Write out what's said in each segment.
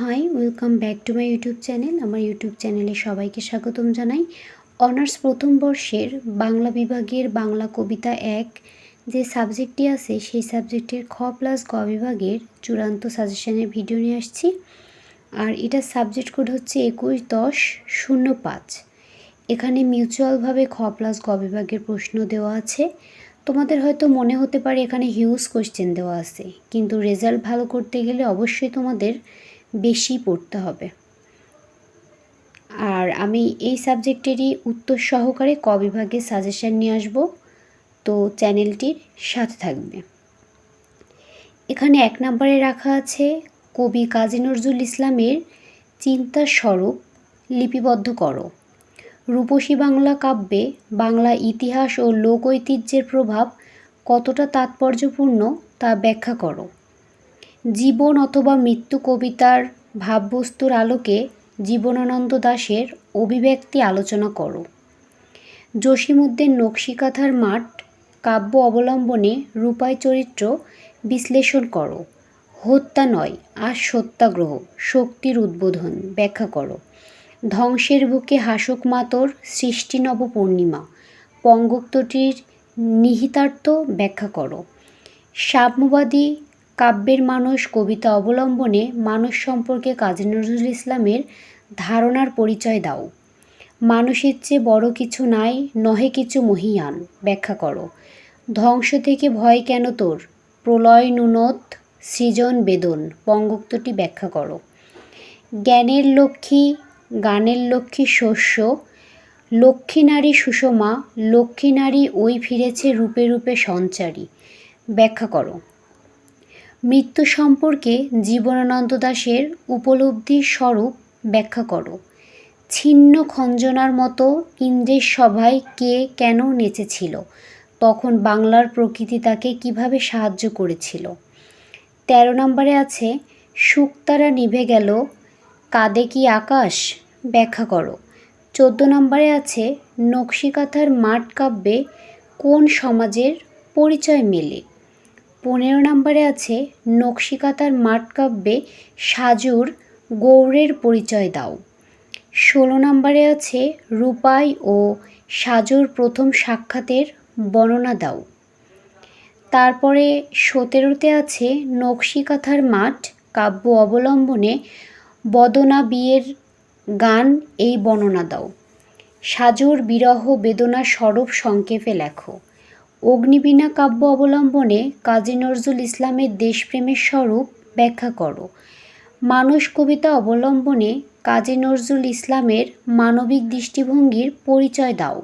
Hi, welcome back to my YouTube channel. আমার YouTube চ্যানেলে সবাইকে স্বাগতম জানাই। অনার্স প্রথম বর্ষের বাংলা বিভাগের বাংলা কবিতা এক যে সাবজেক্টটি আছে, সেই সাবজেক্টের খ প্লাস গ বিভাগের চূড়ান্ত সাজেশনের ভিডিও নিয়ে আসছি। আর এটার সাবজেক্ট কোড হচ্ছে একুশ দশ শূন্য পাঁচ। এখানে মিউচুয়ালভাবে খ প্লাস গ বিভাগের প্রশ্ন দেওয়া আছে। তোমাদের হয়তো মনে হতে পারে এখানে হিউজ কোশ্চেন দেওয়া আছে। কিন্তু রেজাল্ট ভালো করতে গেলে অবশ্যই তোমাদের বেশি পড়তে হবে। আর আমি এই সাবজেক্টেরই উত্তর সহকারে ক বিভাগের সাজেশান নিয়ে আসব। তো চ্যানেলটির সাথে থাকবে। এখানে এক নম্বরে রাখা আছে, কবি কাজী নজরুল ইসলামের চিন্তার স্বরূপ লিপিবদ্ধ করো। রূপসী বাংলা কাব্যে বাংলা ইতিহাস ও লোক ঐতিহ্যের প্রভাব কতটা তাৎপর্যপূর্ণ তা ব্যাখ্যা করো। জীবন অথবা মৃত্যু কবিতার ভাববস্তুর আলোকে জীবনানন্দ দাশের অভিব্যক্তি আলোচনা করো। জসীমউদ্দিন নকশিকাথার মাঠ কাব্য অবলম্বনে রূপায় চরিত্র বিশ্লেষণ করো। হত্যা নয়, আর সত্যাগ্রহ, শক্তির উদ্বোধন, ব্যাখ্যা করো। ধ্বংসের বুকে হাসক মাতর সৃষ্টি নব পূর্ণিমা, পঙ্গোক্তটির নিহিতার্থ ব্যাখ্যা করো। সাম্যবাদী কাব্যের মানুষ, কবিতা অবলম্বনে মানুষ সম্পর্কে কাজী নজরুল ইসলামের ধারণার পরিচয় দাও। মানুষের চেয়ে বড় কিছু নাই, নহে কিছু মহিয়ান, ব্যাখ্যা করো। ধ্বংস থেকে ভয় কেন তোর? প্রলয় নুনত সৃজন বেদন পঙ্গোক্তটি ব্যাখ্যা করো। জ্ঞানের লক্ষ্মী, গানের লক্ষ্মী শস্য, লক্ষ্মী নারী সুষমা, লক্ষ্মী নারী ওই ফিরেছে রূপে রূপে সঞ্চারী, ব্যাখ্যা করো। মৃত্যু সম্পর্কে জীবনানন্দ দাশের উপলব্ধির স্বরূপ ব্যাখ্যা করো। ছিন্ন খঞ্জনার মতো ইন্দ্রের সভায় কে কেন নেচেছিল? তখন বাংলার প্রকৃতি তাকে কীভাবে সাহায্য করেছিল? তেরো নম্বরে আছে শুকতারা নিভে গেল, কাঁদে কি আকাশ? ব্যাখ্যা করো। চোদ্দ নম্বরে আছে, নকশিকাথার মাঠ কাব্যে কোন সমাজের পরিচয় মেলে? পনেরো নম্বরে আছে, নকশিকাতার মাঠ কাব্যে সাজুর গৌড়ের পরিচয় দাও। ষোলো নম্বরে আছে, রূপাই ও সাজুর প্রথম সাক্ষাতের বর্ণনা দাও। তারপরে সতেরোতে আছে নকশিকাথার মাঠ কাব্য অবলম্বনে বদনা বিয়ের গান এই বর্ণনা দাও। সাজুর বিরহ বেদনা স্বরূপ সংক্ষেপে লেখো। অগ্নিবীণা কাব্য অবলম্বনে কাজী নজরুল ইসলামের দেশপ্রেমের স্বরূপ ব্যাখ্যা করো। মানুষ কবিতা অবলম্বনে কাজী নজরুল ইসলামের মানবিক দৃষ্টিভঙ্গির পরিচয় দাও।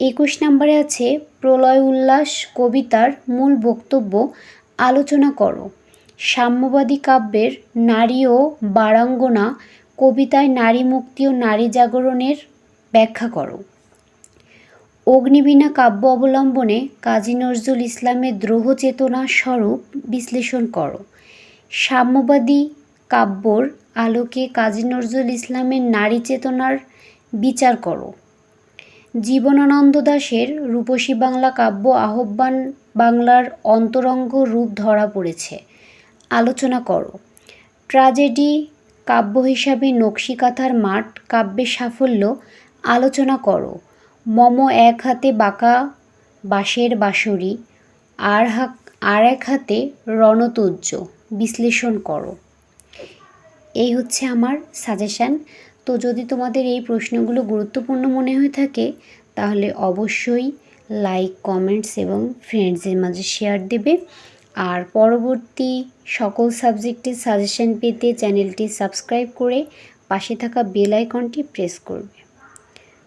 একুশ নম্বরে আছে প্রলয় উল্লাস কবিতার মূল বক্তব্য, আলোচনা করো। সাম্যবাদী কাব্যের নারী ও বারাঙ্গনা কবিতায় নারী মুক্তি ও নারী জাগরণের ব্যাখ্যা করো। অগ্নিবীণা কাব্য অবলম্বনে কাজী নজরুল ইসলামের দ্রোহ চেতনা স্বরূপ বিশ্লেষণ করো। সাম্যবাদী কাব্যর আলোকে কাজী নজরুল ইসলামের নারী চেতনার বিচার করো। জীবনানন্দ দাশের রূপসী বাংলা কাব্য আহ্বান বাংলার অন্তরঙ্গ রূপ ধরা পড়েছে। আলোচনা করো। ট্রাজেডি কাব্য হিসাবে নকশিকাথার মাঠ কাব্যের সাফল্য আলোচনা করো। মম এক হাতে বাঁকা বাঁশের বাঁশরি, আর হাক, আর এক হাতে রণতুজ্য বিশ্লেষণ করো। এই হচ্ছে আমার সাজেশান তো যদি তোমাদের এই প্রশ্নগুলো গুরুত্বপূর্ণ মনে হয়ে থাকে, তাহলে অবশ্যই লাইক কমেন্টস এবং ফ্রেন্ডসের মাঝে শেয়ার দেবে। আর পরবর্তী সকল সাবজেক্টের সাজেশন পেতে চ্যানেলটি সাবস্ক্রাইব করে পাশে থাকা বেল আইকনটি প্রেস করবে।